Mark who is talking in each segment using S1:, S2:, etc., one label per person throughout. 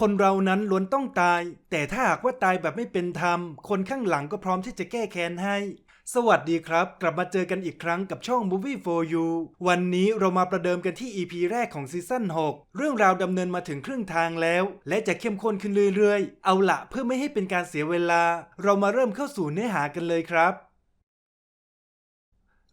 S1: คนเรานั้นล้วนต้องตาย แต่ถ้าหากว่าตายแบบไม่เป็นธรรม คนข้างหลังก็พร้อมที่จะแก้แค้นให้ สวัสดีครับ กลับมาเจอกันอีกครั้งกับช่อง Movie for You วันนี้เรามาประเดิมกันที่ EP แรกของซีซั่น6 เรื่องราวดำเนินมาถึงครึ่งทางแล้ว และจะเข้มข้นขึ้นเรื่อยๆ เอาละเพื่อไม่ให้เป็นการเสียเวลา เรามาเริ่มเข้าสู่เนื้อหากันเลยครับ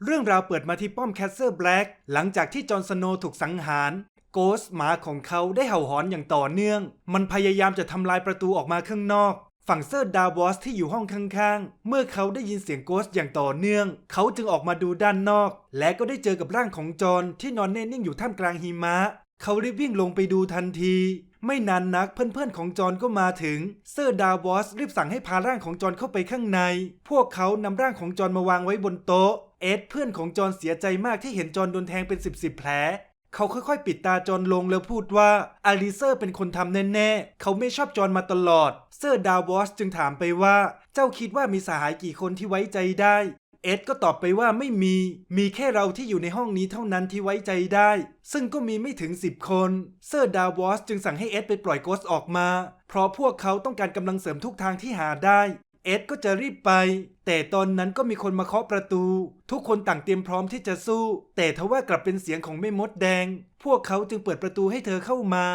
S1: เรื่องราวเปิดมาที่ป้อมแคสเซิลแบล็กหลังจากที่จอห์นสโนถูกสังหาร โกสหมาของเขาได้เห่าหอนอย่างต่อเนื่อง มันพยายามจะทำลายประตูออกมาข้างนอก ฝั่งเซอร์ดาวอสที่อยู่ห้องข้างๆ เมื่อเขาได้ยินเสียงโกสอย่างต่อเนื่อง เขาจึงออกมาดูด้านนอก และก็ได้เจอกับร่างของจอห์นที่นอนแน่นิ่งอยู่ท่ามกลางหิมะ เขารีบวิ่งลงไปดูทันทีไม่นานนักเพื่อนๆของจอห์นก็มาถึง เซอร์ดาวอสรีบสั่งให้พาร่างของจอห์นเข้าไปข้างใน พวกเขานำร่างของจอห์นมาวางไว้บนโต๊ะ เอ็ดเพื่อนของจอห์นเสียใจมากที่เห็นจอห์นโดนแทงเป็นสิบสิบแผล เขาค่อยๆ ปิดตาจอนลงแล้วพูดว่าอาริเซอร์เป็นคนทำแน่ๆ เขาไม่ชอบจอนมาตลอด เซอร์ดาวอสจึงถามไปว่า เจ้าคิดว่ามีสหายกี่คนที่ไว้ใจได้ เอ็ดก็ตอบไปว่าไม่มี มีแค่เราที่อยู่ในห้องนี้เท่านั้นที่ไว้ใจได้ ซึ่งก็มีไม่ถึง 10 คน เซอร์ดาวอสจึงสั่งให้เอ็ดไปปล่อยโกสออกมา เพราะพวกเขาต้องการกำลังเสริมทุกทางที่หาได้ เอ็ดก็จะรีบไป แต่ตอนนั้นก็มีคนมาเคาะประตู ทุกคนต่างเตรียมพร้อมที่จะสู้ แต่ทว่ากลับเป็นเสียงของแม่มดแดง พวกเขาจึงเปิดประตูให้เธอเข้ามา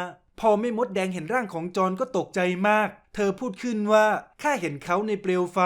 S1: พอแม่มดแดงเห็นร่างของจอนก็ตกใจมาก เธอพูดขึ้นว่าข้าเห็นเขาในเปลวไฟ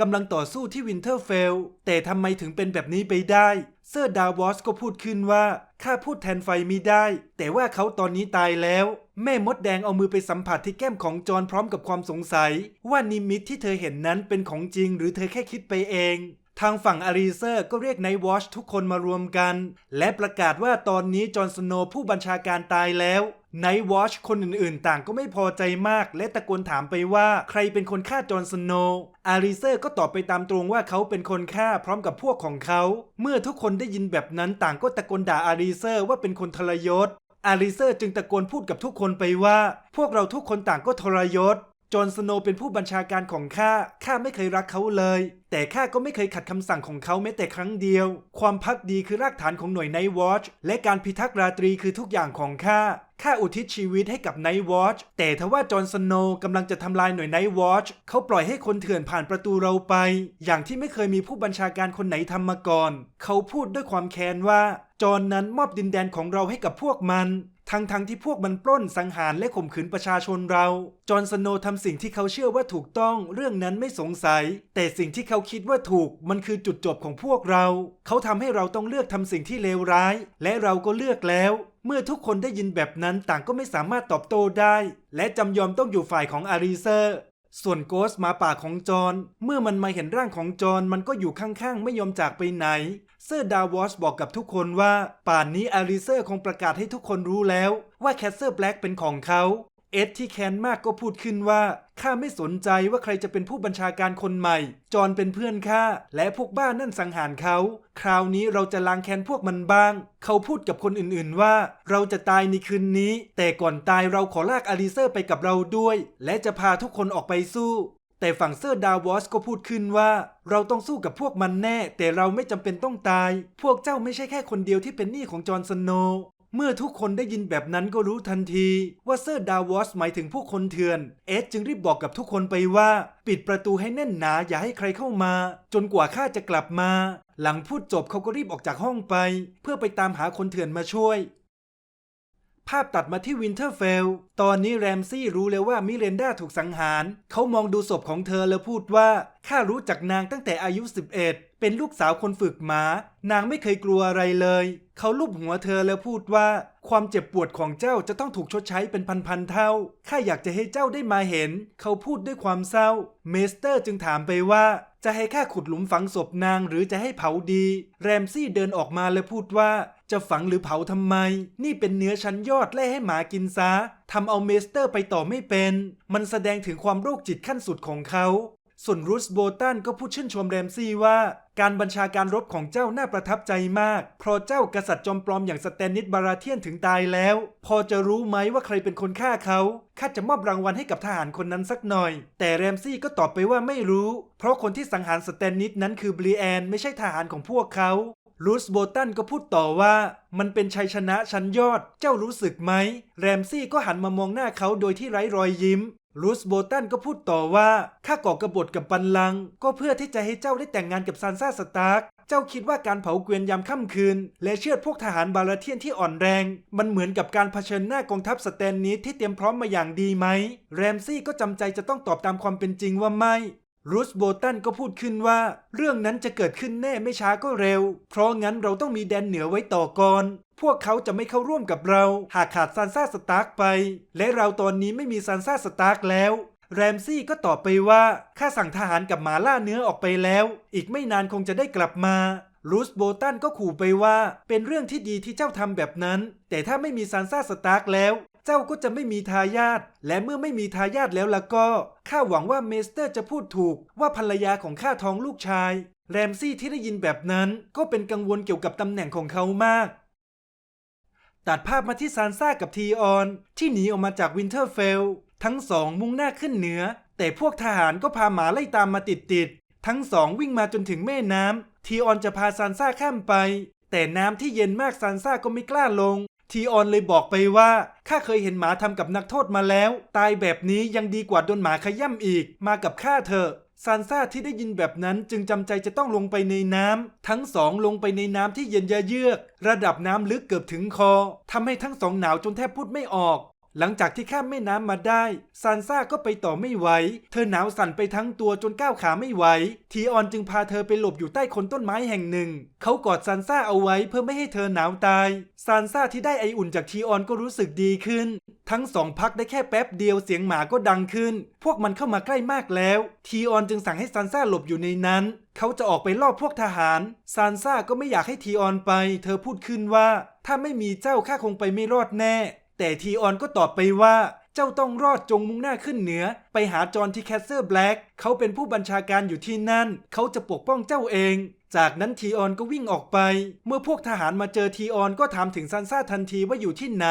S1: กำลังต่อสู้ที่วินเทอร์เฟล แต่ทำไมถึงเป็นแบบนี้ไปได้ เซอร์ดาวอสก็พูดขึ้นว่าข้าพูดแทนไฟไม่ได้ แต่ว่าเขาตอนนี้ตายแล้ว แม่มดแดงเอามือไปสัมผัสที่แก้มของจอนพร้อมกับความสงสัย ว่านิมิตที่เธอเห็นนั้นเป็นของจริงหรือเธอแค่คิดไปเอง ทางฝั่งอารีเซอร์ก็เรียกไนท์วอชทุกคนมารวมกัน และประกาศว่าตอนนี้จอห์นสโนว์ผู้บัญชาการตายแล้วไนท์วอชคนอื่นๆ ต่างก็ไม่พอใจมาก และตะโกนถามไปว่าใครเป็นคนฆ่าจอห์นสโนว์อารีเซอร์ก็ตอบไปตามตรงว่าเขาเป็นคนฆ่าพร้อมกับพวกของเขา เมื่อทุกคนได้ยินแบบนั้นต่างก็ตะโกนด่าอารีเซอร์ว่าเป็นคนทรยศ อาริเซอร์จึงตะโกนพูดกับทุกคนไปว่า พวกเราทุกคนต่างก็ทรยศ จอห์นสโนว์เป็นผู้บัญชาการของข้า ข้าไม่เคยรักเขาเลย แต่ข้าก็ไม่เคยขัดคำสั่งของเขาแม้แต่ครั้งเดียว ความพักดีคือรากฐานของหน่วยไนท์วอชและการพิทักษ์ราตรีคือทุกอย่างของข้า ข้าอุทิศชีวิตให้กับไนท์วอชแต่ทว่าจอห์นสโนว์กำลังจะทำลายหน่วยไนท์วอชเขาปล่อยให้คนเถื่อนผ่านประตูเราไป อย่างที่ไม่เคยมีผู้บัญชาการคนไหนทำมาก่อน เขาพูดด้วยความแค้นว่าจอห์นนั้นมอบดินแดนของเราให้กับพวกมัน ทั้งๆทที่พวกมันปล้นสังหารและข่มขืนประชาชนเรา จอห์นสโนว์ทำสิ่งที่เขาเชื่อว่าถูกต้องเรื่องนั้นไม่สงสัย แต่สิ่งที่เขาคิดว่าถูกมันคือจุดจบของพวกเรา เขาทำให้เราต้องเลือกทำสิ่งที่เลวร้าย และเราก็เลือกแล้ว เมื่อทุกคนได้ยินแบบนั้นต่างก็ไม่สามารถตอบโต้ได้ และจำยอมต้องอยู่ฝ่ายของอารีเซอร์ ส่วนโกสหมาป่าของจอห์นเมื่อมันมาเห็นร่างของจอห์นมันก็อยู่ข้างๆ ไม่ยอมจากไปไหน เซอร์ดาวอสบอกกับทุกคนว่า ป่านนี้อาริเซอร์คงประกาศให้ทุกคนรู้แล้ว ว่าแคสเซอร์แบล็กเป็นของเขา เอ็ดที่แค้นมากก็พูดขึ้นว่าข้าไม่สนใจว่าใครจะเป็นผู้บัญชาการคนใหม่ จอห์นเป็นเพื่อนข้าและพวกบ้านนั่นสังหารเขา คราวนี้เราจะล้างแค้นพวกมันบ้าง เขาพูดกับคนอื่นๆว่า เราจะตายในคืนนี้ แต่ก่อนตายเราขอลากอาริเซอร์ไปกับเราด้วย และจะพาทุกคนออกไปสู้แต่ฝั่งเซอร์ดาวอสก็พูดขึ้นว่า เราต้องสู้กับพวกมันแน่ แต่เราไม่จำเป็นต้องตาย พวกเจ้าไม่ใช่แค่คนเดียวที่เป็นหนี้ของจอห์นสโน เมื่อทุกคนได้ยินแบบนั้นก็รู้ทันทีว่าเซอร์ดาวอสหมายถึงผู้คนเถื่อน เอ็ดจึงรีบบอกกับทุกคนไปว่า ปิดประตูให้แน่นหนาอย่าให้ใครเข้ามา จนกว่าข้าจะกลับมา หลังพูดจบเขาก็รีบออกจากห้องไป เพื่อไปตามหาคนเถื่อนมาช่วย ภาพตัดมาที่วินเทอร์เฟล ตอนนี้แรมซี่รู้แล้วว่ามิเรนดาถูกสังหาร เขามองดูศพของเธอแล้วพูดว่า ข้ารู้จักนางตั้งแต่อายุ 11 เป็นลูกสาวคนฝึกหมา นางไม่เคยกลัวอะไรเลย เขาลูบหัวเธอแล้วพูดว่า ความเจ็บปวดของเจ้าจะต้องถูกชดใช้เป็นพันๆเท่า ข้าอยากจะให้เจ้าได้มาเห็น เขาพูดด้วยความเศร้า เมสเตอร์จึงถามไปว่า จะให้ข้าขุดหลุมฝังศพนางหรือจะให้เผาดี แรมซี่เดินออกมาแล้วพูดว่า จะฝังหรือเผาทำไม นี่เป็นเนื้อชั้นยอดแล่ให้หมากินซะทำเอาเมสเตอร์ไปต่อไม่เป็น มันแสดงถึงความโรคจิตขั้นสุดของเขา ส่วนรูสโบตันก็พูดชื่นชมแรมซี่ว่า การบัญชาการรบของเจ้าน่าประทับใจมาก เพราะเจ้ากษัตริย์จอมปลอมอย่างสแตนนิสบาราเทียนถึงตายแล้ว พอจะรู้ไหมว่าใครเป็นคนฆ่าเขาข้าจะมอบรางวัลให้กับทหารคนนั้นสักหน่อย แต่แรมซี่ก็ตอบไปว่าไม่รู้ เพราะคนที่สังหารสแตนนิสนั้นคือบรีแอน ไม่ใช่ทหารของพวกเขา รูสโบตันก็พูดต่อว่า มันเป็นชัยชนะชั้นยอด เจ้ารู้สึกไหม แรมซี่ก็หันมามองหน้าเขาโดยที่ไร้รอยยิ้มรูสโบตันก็พูดต่อว่า ข้าก่อกระบฏกับบันลัง ก็เพื่อที่จะให้เจ้าได้แต่งงานกับซานซ่าสตาร์ก เจ้าคิดว่าการเผาเกวียนยามค่ำคืน และเชือดพวกทหารบาราเทียนที่อ่อนแรง มันเหมือนกับการเผชิญหน้ากองทัพสแตนนิสที่เตรียมพร้อมมาอย่างดีไหม แรมซี่ก็จำใจจะต้องตอบตามความเป็นจริงว่าไม่ รูสโบตันก็พูดขึ้นว่า เรื่องนั้นจะเกิดขึ้นแน่ไม่ช้าก็เร็ว เพราะงั้นเราต้องมีแดนเหนือไว้ต่อก่อน พวกเขาจะไม่เข้าร่วมกับเรา หากขาดซานซ่าสตาร์กไป และเราตอนนี้ไม่มีซานซ่าสตาร์กแล้วแรมซี่ก็ตอบไปว่าข้าสั่งทหารกับหมาล่าเนื้อออกไปแล้ว อีกไม่นานคงจะได้กลับมารูสโบตันก็ขู่ไปว่า เป็นเรื่องที่ดีที่เจ้าทำแบบนั้น แต่ถ้าไม่มีซานซ่าสตาร์กแล้ว จ้าก็จะไม่มีทายาทและเมื่อไม่มีทายาทแล้วล่ะก็ข้าหวังว่าเมสเตอร์จะพูดถูกว่าภรรยาของข้าท้องลูกชาย แรมซี่ที่ได้ยินแบบนั้นก็เป็นกังวลเกี่ยวกับตำแหน่งของเขามาก ตัดภาพมาที่ซานซ่ากับทีออน ที่หนีออกมาจากวินเทอร์เฟล ทั้งสองมุ่งหน้าขึ้นเหนือ แต่พวกทหารก็พาหมาไล่ตามมาติดๆทั้งสองวิ่งมาจนถึงแม่น้ำทีออนจะพาซานซ่าข้ามไป แต่น้ำที่เย็นมากซานซ่าก็ไม่กล้าลง ทีออนเลยบอกไปว่าข้าเคยเห็นหมาทำกับนักโทษมาแล้ว ตายแบบนี้ยังดีกว่าโดนหมาขย่ำอีก มากับข้าเถอะซานซ่าที่ได้ยินแบบนั้นจึงจำใจจะต้องลงไปในน้ำทั้งสองลงไปในน้ำที่เย็นยะเยือก ระดับน้ำลึกเกือบถึงคอทำให้ทั้งสองหนาวจนแทบพูดไม่ออก หลังจากที่ข้ามแม่น้ำมาได้ซานซ่าก็ไปต่อไม่ไหว เธอหนาวสั่นไปทั้งตัวจนก้าวขาไม่ไหว ทีออนจึงพาเธอไปหลบอยู่ใต้คนต้นไม้แห่งหนึ่ง เขากอดซานซ่าเอาไว้เพื่อไม่ให้เธอหนาวตาย ซานซ่าที่ได้ไออุ่นจากทีออนก็รู้สึกดีขึ้น ทั้งสองพักได้แค่แป๊บเดียวเสียงหมาก็ดังขึ้น พวกมันเข้ามาใกล้มากแล้ว ทีออนจึงสั่งให้ซานซ่าหลบอยู่ในนั้นเขาจะออกไปล่อพวกทหาร ซานซ่าก็ไม่อยากให้ทีออนไป เธอพูดขึ้นว่า ถ้าไม่มีเจ้าข้าคงไปไม่รอดแน่ แต่ทีออนก็ตอบไปว่า เจ้าต้องรอดจงมุ่งหน้าขึ้นเหนือ ไปหาจอห์นที่แคสเซอร์แบล็กเขาเป็นผู้บัญชาการอยู่ที่นั่น เขาจะปกป้องเจ้าเอง จากนั้นทีออนก็วิ่งออกไป เมื่อพวกทหารมาเจอทีออนก็ถามถึงซันซ่าทันทีว่าอยู่ที่ไหน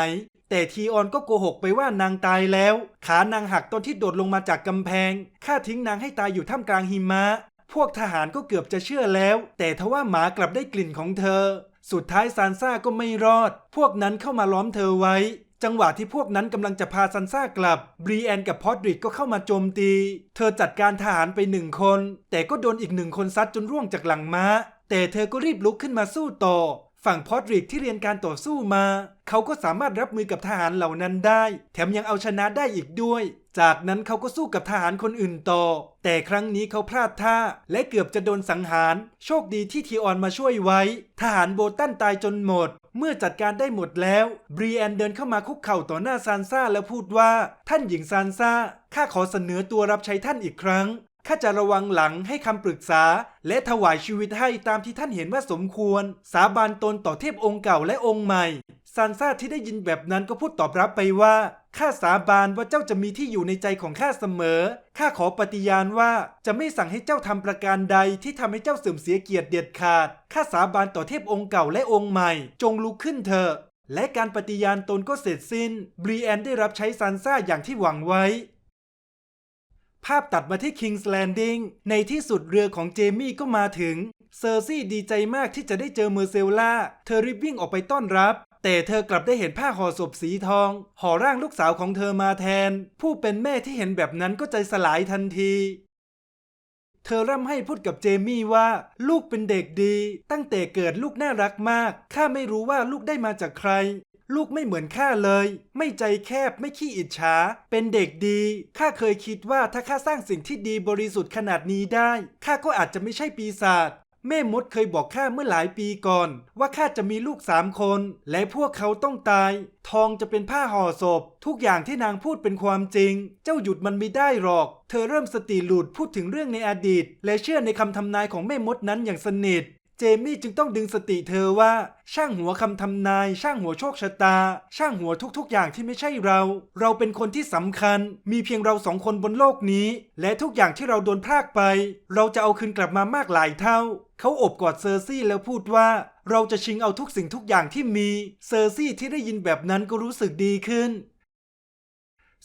S1: แต่ทีออนก็โกหกไปว่านางตายแล้ว ขานางหักตอนที่โดดลงมาจากกำแพงข้าทิ้งนางให้ตายอยู่ท่ามกลางหิมะ พวกทหารก็เกือบจะเชื่อแล้ว แต่ทว่าหมากลับได้กลิ่นของเธอ สุดท้ายซานซ่าก็ไม่รอด พวกนั้นเข้ามาล้อมเธอไว้ จังหวะที่พวกนั้นกำลังจะพาซันซ่ากลับ บรีแอนกับพอดริกก็เข้ามาโจมตี เธอจัดการทหารไปหนึ่งคน แต่ก็โดนอีกหนึ่งคนซัดจนร่วงจากหลังม้า แต่เธอก็รีบลุกขึ้นมาสู้ต่อ ฝั่งพอดริกที่เรียนการต่อสู้มา เขาก็สามารถรับมือกับทหารเหล่านั้นได้ แถมยังเอาชนะได้อีกด้วย จากนั้นเขาก็สู้กับทหารคนอื่นต่อ แต่ครั้งนี้เขาพลาดท่า และเกือบจะโดนสังหาร โชคดีที่ทีออนมาช่วยไว้ ทหารโบตันตายจนหมด เมื่อจัดการได้หมดแล้วบรีแอนเดินเข้ามาคุกเข่าต่อหน้าซานซ่าแล้วพูดว่า ท่านหญิงซานซ่าข้าขอเสนอตัวรับใช้ท่านอีกครั้งข้าจะระวังหลังให้คำปรึกษา และถวายชีวิตให้ตามที่ท่านเห็นว่าสมควร สาบานตนต่อเทพองค์เก่าและองค์ใหม่ ซานซ่าที่ได้ยินแบบนั้นก็พูดตอบรับไปว่า ข้าสาบานว่าเจ้าจะมีที่อยู่ในใจของข้าเสมอ ข้าขอปฏิญาณว่าจะไม่สั่งให้เจ้าทำประการใดที่ทำให้เจ้าเสื่อมเสียเกียรติเด็ดขาด ข้าสาบานต่อเทพองค์เก่าและองค์ใหม่ จงลุกขึ้นเถอะและการปฏิญาณตนก็เสร็จสิ้น บรีแอนได้รับใช้ซานซ่าอย่างที่หวังไว้ ภาพตัดมาที่ King's Landing ในที่สุดเรือของเจมี่ก็มาถึง เซอร์ซี่ดีใจมากที่จะได้เจอเมอร์เซลล่า เธอรีบวิ่งออกไปต้อนรับ แต่เธอกลับได้เห็นผ้าห่อศพสีทองห่อร่างลูกสาวของเธอมาแทน ผู้เป็นแม่ที่เห็นแบบนั้นก็ใจสลายทันที เธอร่ำให้พูดกับเจมี่ว่า ลูกเป็นเด็กดี ตั้งแต่เกิดลูกน่ารักมากข้าไม่รู้ว่าลูกได้มาจากใคร ลูกไม่เหมือนข้าเลย ไม่ใจแคบไม่ขี้อิจฉาเป็นเด็กดีข้าเคยคิดว่าถ้าข้าสร้างสิ่งที่ดีบริสุทธิ์ขนาดนี้ได้ข้าก็อาจจะไม่ใช่ปีศาจ แม่มดเคยบอกข้าเมื่อหลายปีก่อน ว่าข้าจะมีลูกสามคน และพวกเขาต้องตาย ทองจะเป็นผ้าห่อศพ ทุกอย่างที่นางพูดเป็นความจริง เจ้าหยุดมันไม่ได้หรอก เธอเริ่มสติหลุดพูดถึงเรื่องในอดีต และเชื่อในคำทำนายของแม่มดนั้นอย่างสนิท เจมี่จึงต้องดึงสติเธอว่า ช่างหัวคำทำนาย ช่างหัวโชคชะตา ช่างหัวทุกๆ อย่างที่ไม่ใช่เรา เราเป็นคนที่สำคัญ มีเพียงเราสองคนบนโลกนี้ และทุกอย่างที่เราโดนพรากไป เราจะเอาคืนกลับมามากหลายเท่า เขาอบกอดเซอร์ซี่แล้วพูดว่า เราจะชิงเอาทุกสิ่งทุกอย่างที่มี เซอร์ซี่ที่ได้ยินแบบนั้นก็รู้สึกดีขึ้น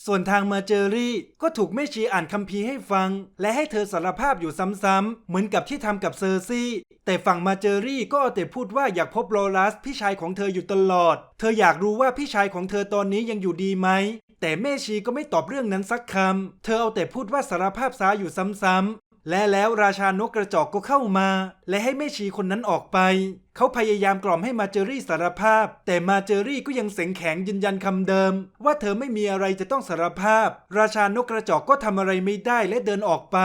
S1: ส่วนทางมาเจอรี่ก็ถูกแม่ชีอ่านคัมภีร์ให้ฟัง และให้เธอสารภาพอยู่ซ้ำๆเหมือนกับที่ทำกับเซอร์ซี่ แต่ฝั่งมาเจอรี่ก็เอาแต่พูดว่าอยากพบโรลัสพี่ชายของเธออยู่ตลอด เธออยากรู้ว่าพี่ชายของเธอตอนนี้ยังอยู่ดีไหมแต่แม่ชีก็ไม่ตอบเรื่องนั้นสักคำ เธอเอาแต่พูดว่าสารภาพซาอยู่ซ้ำๆ และแล้วราชานกกระจอกก็เข้ามา และให้แม่ชีคนนั้นออกไป เขาพยายามกล่อมให้มาเจอรี่สารภาพ แต่มาเจอรี่ก็ยังเสียงแข็งยืนยันคำเดิม ว่าเธอไม่มีอะไรจะต้องสารภาพ ราชานกกระจอกก็ทำอะไรไม่ได้และเดินออกไป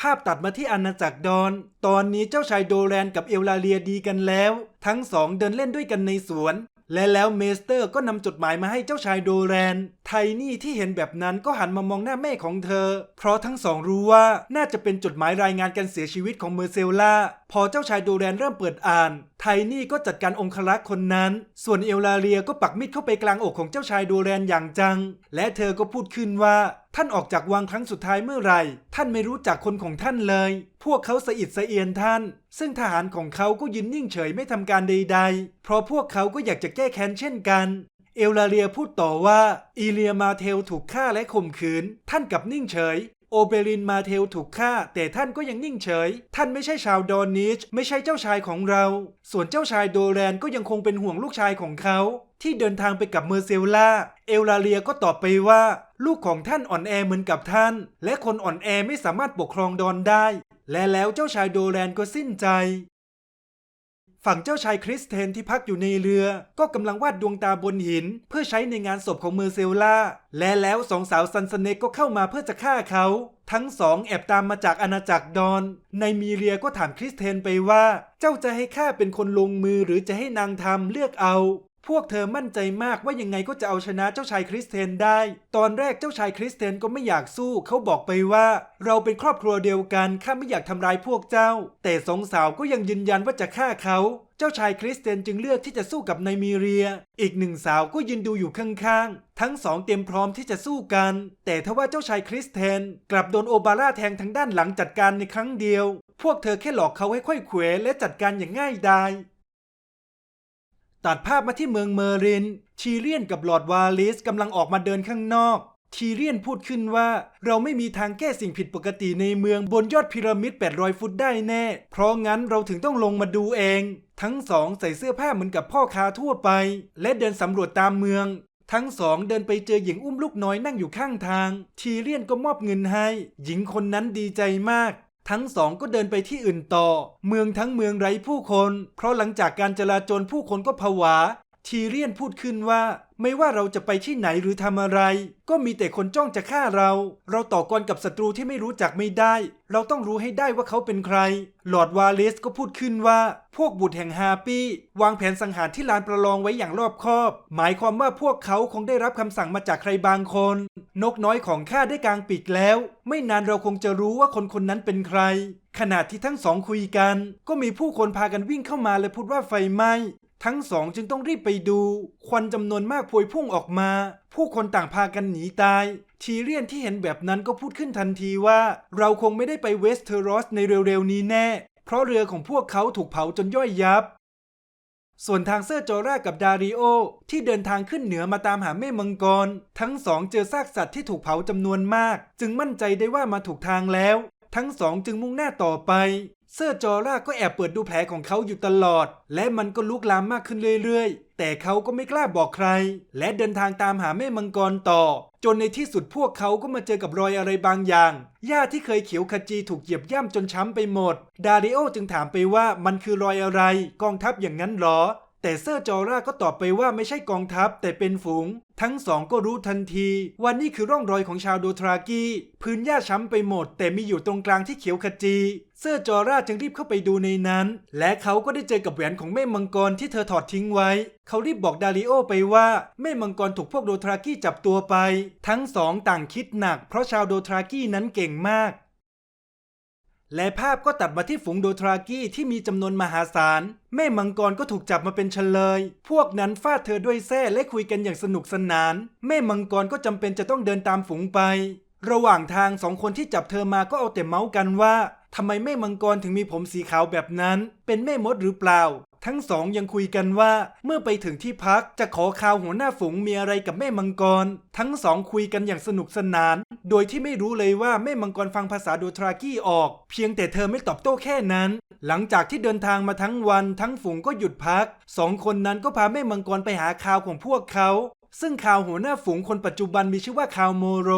S1: ภาพตัดมาที่อาณาจักรดอน ตอนนี้เจ้าชายโดแรนกับเอลลาเลียดีกันแล้ว ทั้งสองเดินเล่นด้วยกันในสวน และแล้วเมสเตอร์ก็นำจดหมายมาให้เจ้าชายโดแรน ไทนี่ที่เห็นแบบนั้นก็หันมามองหน้าแม่ของเธอ เพราะทั้งสองรู้ว่าน่าจะเป็นจดหมายรายงานการเสียชีวิตของเมอร์เซลล่า พอเจ้าชายโดแรนเริ่มเปิดอ่าน ไทนี่ก็จัดการองครักษ์คนนั้น ส่วนเอลลาเลียก็ปักมีดเข้าไปกลางอกของเจ้าชายโดแรนอย่างจัง และเธอก็พูดขึ้นว่าท่านออกจากวังครั้งสุดท้ายเมื่อไหร่ ท่านไม่รู้จักคนของท่านเลย พวกเขาสะอิดสะเอียนท่าน ซึ่งทหารของเขาก็ยืนนิ่งเฉยไม่ทำการใด ๆ เพราะพวกเขาก็อยากจะแก้แค้นเช่นกัน เอลลาเลียพูดต่อว่าอีเลียมาเทลถูกฆ่าและข่มขืน ท่านกับนิ่งเฉย โอเบรินมาเทลถูกฆ่า แต่ท่านก็ยังนิ่งเฉย ท่านไม่ใช่ชาวดอนนิช ไม่ใช่เจ้าชายของเรา ส่วนเจ้าชายโดแรนก็ยังคงเป็นห่วงลูกชายของเขา ที่เดินทางไปกับเมอร์เซลล่า เอลลาเลียก็ตอบไปว่า ลูกของท่านอ่อนแอเหมือนกับท่าน และคนอ่อนแอไม่สามารถปกครองดอนได้ และแล้วเจ้าชายโดแรนก็สิ้นใจ ฝั่งเจ้าชายคริสเทนที่พักอยู่ในเรือ ก็กำลังวาดดวงตาบนหิน เพื่อใช้ในงานศพของเมอร์เซลล่า และแล้วสองสาวซันสเนกก็เข้ามาเพื่อจะฆ่าเขา ทั้งสองแอบตามมาจากอาณาจักรดอน ในมีเรียก็ถามคริสเทนไปว่า เจ้าจะให้ข้าเป็นคนลงมือหรือจะให้นางทำเลือกเอา พวกเธอมั่นใจมากว่ายังไงก็จะเอาชนะเจ้าชายคริสเทนได้ ตอนแรกเจ้าชายคริสเทนก็ไม่อยากสู้ เขาบอกไปว่า เราเป็นครอบครัวเดียวกัน ข้าไม่อยากทำร้ายพวกเจ้า แต่สองสาวก็ยังยืนยันว่าจะฆ่าเขา เจ้าชายคริสเตนจึงเลือกที่จะสู้กับนายมีเรีย อีกหนึ่งสาวก็ยืนดูอยู่ข้างๆ ทั้งสองเตรียมพร้อมที่จะสู้กัน แต่ทว่าเจ้าชายคริสเตนกลับโดนโอบาร่าแทงทางด้านหลังจัดการในครั้งเดียว พวกเธอแค่หลอกเขาให้ค่อยเขวและจัดการอย่างง่ายดาย ตัดภาพมาที่เมืองเมอริน ทีเรียนกับลอดวาลิสกำลังออกมาเดินข้างนอก ทีเรียนพูดขึ้นว่าเราไม่มีทางแก้สิ่งผิดปกติในเมืองบนยอดพีระมิด 800 ฟุตได้แน่ เพราะงั้นเราถึงต้องลงมาดูเอง ทั้งสองใส่เสื้อผ้าเหมือนกับพ่อค้าทั่วไป และเดินสำรวจตามเมือง ทั้งสองเดินไปเจอหญิงอุ้มลูกน้อยนั่งอยู่ข้างทาง ทีเรียนก็มอบเงินให้ หญิงคนนั้นดีใจมาก ทั้งสองก็เดินไปที่อื่นต่อ เมืองทั้งเมืองไร้ผู้คน เพราะหลังจากการจลาจลผู้คนก็ผวา ทีเรียนพูดขึ้นว่า ไม่ว่าเราจะไปที่ไหนหรือทำอะไร ก็มีแต่คนจ้องจะฆ่าเรา เราต่อกรกับศัตรูที่ไม่รู้จักไม่ได้ เราต้องรู้ให้ได้ว่าเขาเป็นใคร หลอร์ดวาเลสก็พูดขึ้นว่า พวกบุตรแห่งฮาปี้ วางแผนสังหารที่ลานประลองไว้อย่างรอบคอบ หมายความว่าพวกเขาคงได้รับคำสั่งมาจากใครบางคน นกน้อยของข้าได้กลางปีกแล้ว ไม่นานเราคงจะรู้ว่าคนคนนั้นเป็นใครขณะที่ทั้งสองคุยกัน ก็มีผู้คนพากันวิ่งเข้ามาและพูดว่าไฟไหม้ ทั้งสองจึงต้องรีบไปดู ควันจำนวนมากพวยพุ่งออกมา ผู้คนต่างพากันหนีตาย ทีเรียนที่เห็นแบบนั้นก็พูดขึ้นทันทีว่า เราคงไม่ได้ไปเวสเทอรอสในเร็วๆนี้แน่ เพราะเรือของพวกเขาถูกเผาจนย่อยยับ ส่วนทางเซอร์โจรากับดาริโอ ที่เดินทางขึ้นเหนือมาตามหาแม่มังกร ทั้งสองเจอซากสัตว์ที่ถูกเผาจำนวนมาก จึงมั่นใจได้ว่ามาถูกทางแล้ว ทั้งสองจึงมุ่งหน้าต่อไป เซอร์จอร่าก็แอบเปิดดูแผลของเขาอยู่ตลอด และมันก็ลุกลามมากขึ้นเรื่อยๆ แต่เขาก็ไม่กล้าบอกใคร และเดินทางตามหาแม่มังกรต่อ จนในที่สุดพวกเขาก็มาเจอกับรอยอะไรบางอย่างหญ้าที่เคยเขียวขจีถูกเหยียบย่ำจนช้ำไปหมด ดาริโอจึงถามไปว่ามันคือรอยอะไร กองทัพอย่างนั้นหรอ แต่เซอร์จอร่าก็ตอบไปว่าไม่ใช่กองทัพแต่เป็นฝูง ทั้งสองก็รู้ทันทีว่านี่คือร่องรอยของชาวโดทรากีพื้นหญ้าช้ำไปหมด แต่มีอยู่ตรงกลางที่เขียวขจี เซอร์จอร่าจึงรีบเข้าไปดูในนั้น และเขาก็ได้เจอกับแหวนของแม่มังกรที่เธอถอดทิ้งไว้ เขารีบบอกดาริโอไปว่าแม่มังกรถูกพวกโดทรากีจับตัวไป ทั้งสองต่างคิดหนักเพราะชาวโดทรากีนั้นเก่งมาก และภาพก็ตัดมาที่ฝูงโดทรากี้ที่มีจำนวนมหาศาล แม่มังกรก็ถูกจับมาเป็นเฉลย พวกนั้นฟาดเธอด้วยแส้และคุยกันอย่างสนุกสนาน แม่มังกรก็จำเป็นจะต้องเดินตามฝูงไป ระหว่างทางสองคนที่จับเธอมาก็เอาแต่เมาส์กันว่าทำไมแม่มังกรถึงมีผมสีขาวแบบนั้น เป็นแม่มดหรือเปล่า ทั้งสองยังคุยกันว่า เมื่อไปถึงที่พักจะขอข่าวหัวหน้าฝูงมีอะไรกับแม่มังกร ทั้งสองคุยกันอย่างสนุกสนาน โดยที่ไม่รู้เลยว่าแม่มังกรฟังภาษาโดทรากี้ออก เพียงแต่เธอไม่ตอบโต้แค่นั้น หลังจากที่เดินทางมาทั้งวันทั้งฝูงก็หยุดพักสองคนนั้นก็พาแม่มังกรไปหาข่าวของพวกเขา ซึ่งข่าวหัวหน้าฝูงคนปัจจุบันมีชื่อว่าข่าวโมโร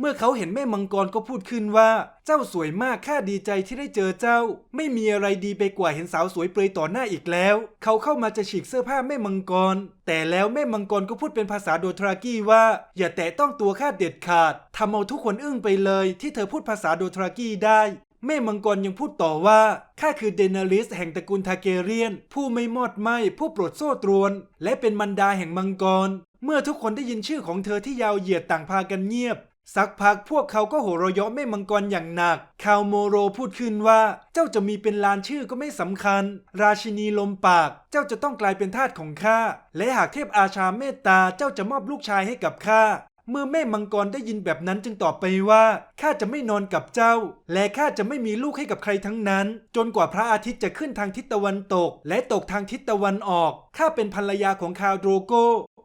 S1: เมื่อเขาเห็นแม่มังกรก็พูดขึ้นว่า เจ้าสวยมากข้าดีใจที่ได้เจอเจ้า ไม่มีอะไรดีไปกว่าเห็นสาวสวยเปรยต่อหน้าอีกแล้ว เขาเข้ามาจะฉีกเสื้อผ้าแม่มังกร แต่แล้วแม่มังกรก็พูดเป็นภาษาโดทรากี้ว่า อย่าแตะต้องตัวข้าเด็ดขาดทำเอาทุกคนอึ้งไปเลย ที่เธอพูดภาษาโดทรากี้ได้แม่มังกรยังพูดต่อว่าข้าคือเดนาริสแห่งตระกูลทาเกเรียน ผู้ไม่มอดไหมผู้โปรดโซ่ตรวน และเป็นมันดาแห่งมังกร เมื่อทุกคนได้ยินชื่อของเธอที่ยาวเหยียดต่างพากันเงียบ สักพักพวกเขาก็โห่เราะเยาะแม่มังกรอย่างหนัก คาวโมโรพูดขึ้นว่า เจ้าจะมีเป็นลานชื่อก็ไม่สำคัญ ราชินีลมปาก เจ้าจะต้องกลายเป็นทาสของข้า และหากเทพอาชาเมตตา เจ้าจะมอบลูกชายให้กับข้า เมื่อแม่มังกรได้ยินแบบนั้นจึงตอบไปว่า ข้าจะไม่นอนกับเจ้า และข้าจะไม่มีลูกให้กับใครทั้งนั้น จนกว่าพระอาทิตย์จะขึ้นทางทิศตะวันตก และตกทางทิศตะวันออก ข้าเป็นภรรยาของคาวโดรโก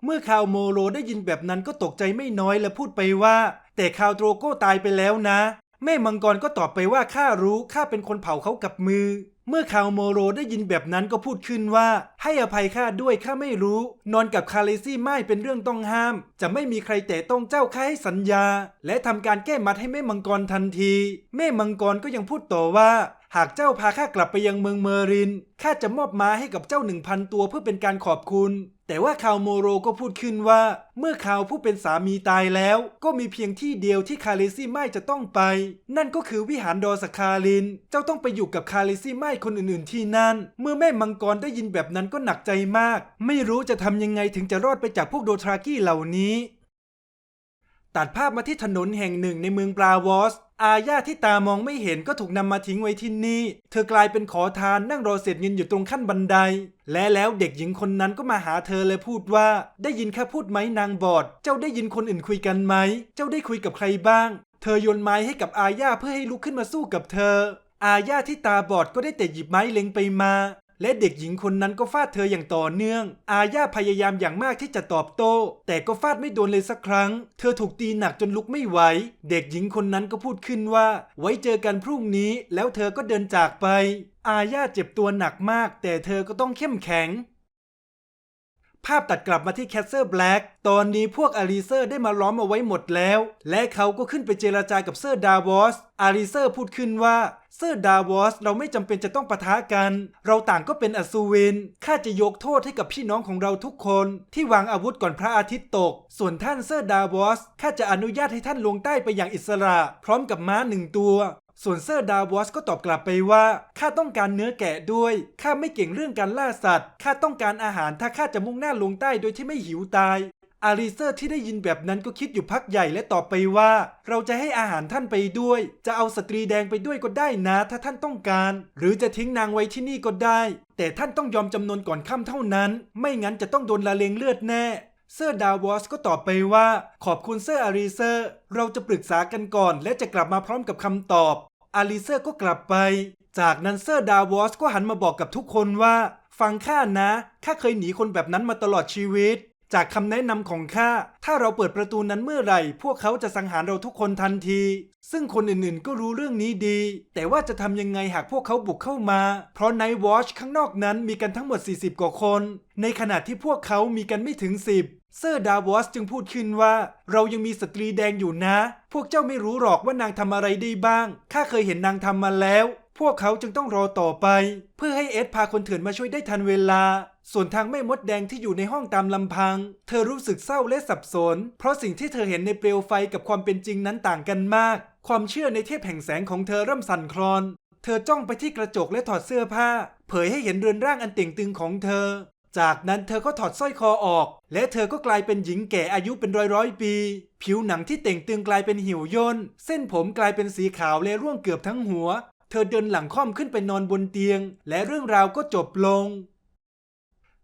S1: เมื่อคาวโมโรได้ยินแบบนั้นก็ตกใจไม่น้อยและพูดไปว่า แต่คาวโดรโกตายไปแล้วนะ แม่มังกรก็ตอบไปว่าข้ารู้ข้าเป็นคนเผาเขากับมือ เมื่อคาวโมโรได้ยินแบบนั้นก็พูดขึ้นว่า ให้อภัยข้าด้วยข้าไม่รู้ นอนกับคาเลซี่ไม่เป็นเรื่องต้องห้าม จะไม่มีใครแต่ต้องเจ้าข้าให้สัญญา และทำการแก้มัดให้แม่มังกรทันที แม่มังกรก็ยังพูดต่อว่าหากเจ้าพาข้ากลับไปยังเมืองเมอริน ข้าจะมอบม้าให้กับเจ้าหนึ่งพันตัวเพื่อเป็นการขอบคุณ แต่ว่าคาวโมโรก็พูดขึ้นว่า เมื่อคาวผู้เป็นสามีตายแล้ว ก็มีเพียงที่เดียวที่คาเลซี่ไม่จะต้องไป นั่นก็คือวิหารดอสคาลิน เจ้าต้องไปอยู่กับคาเลซี่ไม่คนอื่นๆ ที่นั่น เมื่อแม่มังกรได้ยินแบบนั้นก็หนักใจมาก ไม่รู้จะทำยังไงถึงจะรอดไปจากพวกโดทรากี้เหล่านี้ ตัดภาพมาที่ถนนแห่งหนึ่งในเมืองปราวอส อาญาที่ตามองไม่เห็นก็ถูกนำมาทิ้งไว้ที่นี่ เธอกลายเป็นขอทานนั่งรอเศษเงินอยู่ตรงขั้นบันได และแล้วเด็กหญิงคนนั้นก็มาหาเธอและพูดว่า ได้ยินข้าพูดไหมนางบอด เจ้าได้ยินคนอื่นคุยกันไหม เจ้าได้คุยกับใครบ้าง เธอโยนไม้ให้กับอาญาเพื่อให้ลุกขึ้นมาสู้กับเธอ อาญาที่ตาบอดก็ได้แต่หยิบไม้เล็งไปมา และเด็กหญิงคนนั้นก็ฟาดเธออย่างต่อเนื่อง อาญาพยายามอย่างมากที่จะตอบโต้ แต่ก็ฟาดไม่โดนเลยสักครั้ง เธอถูกตีหนักจนลุกไม่ไหว เด็กหญิงคนนั้นก็พูดขึ้นว่า ไว้เจอกันพรุ่งนี้ แล้วเธอก็เดินจากไป อาญาเจ็บตัวหนักมาก แต่เธอก็ต้องเข้มแข็ง ภาพตัดกลับมาที่แคสเซอร์แบล็กตอนนี้พวกอารีเซอร์ได้มาล้อมเอาไว้หมดแล้ว และเขาก็ขึ้นไปเจราจากับเซอร์ดาวอสอารีเซอร์พูดขึ้นว่าเซอร์ดาวอสเราไม่จำเป็นจะต้องปะทะกัน เราต่างก็เป็นอสูวินข้าจะยกโทษให้กับพี่น้องของเราทุกคน ที่วางอาวุธก่อนพระอาทิตย์ตก ส่วนท่านเซอร์ดาวอสข้าจะอนุญาตให้ท่านลงใต้ไปอย่างอิสระ พร้อมกับม้าหนึ่งตัว ส่วนเซอร์ดาวอสก็ตอบกลับไปว่าข้าต้องการเนื้อแกะด้วยข้าไม่เก่งเรื่องการล่าสัตว์ข้าต้องการอาหารถ้าข้าจะมุ่งหน้าลงใต้โดยที่ไม่หิวตายอารีเซอร์ที่ได้ยินแบบนั้นก็คิดอยู่พักใหญ่และตอบไปว่า เราจะให้อาหารท่านไปด้วย จะเอาสตรีแดงไปด้วยก็ได้นะ ถ้าท่านต้องการ หรือจะทิ้งนางไว้ที่นี่ก็ได้ แต่ท่านต้องยอมจำนวนก่อนค่ำเท่านั้น ไม่งั้นจะต้องโดนละเลงเลือดแน่ เซอร์ดาวอสก็ตอบไปว่า ขอบคุณเซอร์อารีเซอร์ เราจะปรึกษากันก่อน และจะกลับมาพร้อมกับคำตอบ อาริเซอร์ก็กลับไป จากนั้นเซอร์ดาวอสก็หันมาบอกกับทุกคนว่า ฟังข้านะ ข้าเคยหนีคนแบบนั้นมาตลอดชีวิต จากคำแนะนำของข้า ถ้าเราเปิดประตูนั้นเมื่อไหร่ พวกเขาจะสังหารเราทุกคนทันที ซึ่งคนอื่นๆ ก็รู้เรื่องนี้ดี แต่ว่าจะทำยังไงหากพวกเขาบุกเข้ามา เพราะในวอชข้างนอกนั้นมีกันทั้งหมด 40 กว่าคน ในขณะที่พวกเขามีกันไม่ถึง 10เซอร์ดาวอสจึงพูดขึ้นว่า เรายังมีสตรีแดงอยู่นะ พวกเจ้าไม่รู้หรอกว่านางทำอะไรได้บ้าง ข้าเคยเห็นนางทำมาแล้ว พวกเขาจึงต้องรอต่อไป เพื่อให้เอ็ดพาคนเถื่อนมาช่วยได้ทันเวลา ส่วนทางแม่มดแดงที่อยู่ในห้องตามลำพัง เธอรู้สึกเศร้าและสับสน เพราะสิ่งที่เธอเห็นในเปลวไฟกับความเป็นจริงนั้นต่างกันมาก ความเชื่อในเทพแห่งแสงของเธอเริ่มสั่นคลอน เธอจ้องไปที่กระจกและถอดเสื้อผ้า เผยให้เห็นเรือนร่างอันเต่งตึงของเธอ จากนั้นเธอก็ถอดสร้อยคอออก และเธอก็กลายเป็นหญิงแก่อายุเป็นร้อยร้อยปี ผิวหนังที่เต่งตึงกลายเป็นหิวย่น เส้นผมกลายเป็นสีขาวและร่วงเกือบทั้งหัว เธอเดินหลังค่อมขึ้นไปนอนบนเตียง และเรื่องราวก็จบลง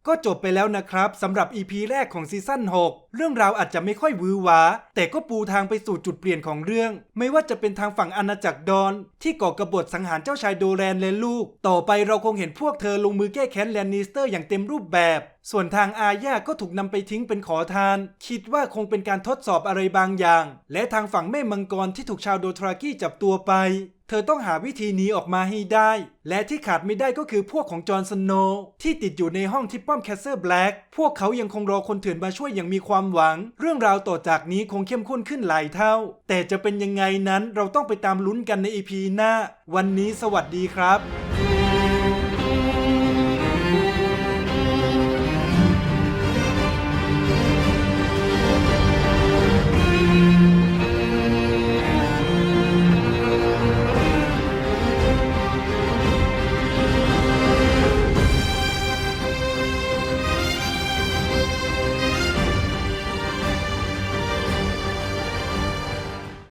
S1: ก็จบไปแล้วนะครับสำหรับ EP แรกของซีซั่น6 เรื่องราวอาจจะไม่ค่อยวือหวา แต่ก็ปูทางไปสู่จุดเปลี่ยนของเรื่อง ไม่ว่าจะเป็นทางฝั่งอาณาจักรดอน ที่ก่อกบฏสังหารเจ้าชายโดแรนและลูก ต่อไปเราคงเห็นพวกเธอลงมือแก้แค้นแลนนิสเตอร์อย่างเต็มรูปแบบ ส่วนทางอาญาก็ถูกนำไปทิ้งเป็นขอทาน คิดว่าคงเป็นการทดสอบอะไรบางอย่าง และทางฝั่งแม่มังกรที่ถูกชาวโดทรากี้จับตัวไป เธอต้องหาวิธีหนีออกมาให้ได้ และที่ขาดไม่ได้ก็คือพวกของจอห์นสโนว์ที่ติดอยู่ในห้องที่ป้อมแคสเซอร์แบล็กพวกเขายังคงรอคนเถื่อนมาช่วยอย่างมีความหวัง เรื่องราวต่อจากนี้คงเข้มข้นขึ้นหลายเท่า แต่จะเป็นยังไงนั้นเราต้องไปตามลุ้นกันในอีพีหน้า วันนี้สวัสดีครับ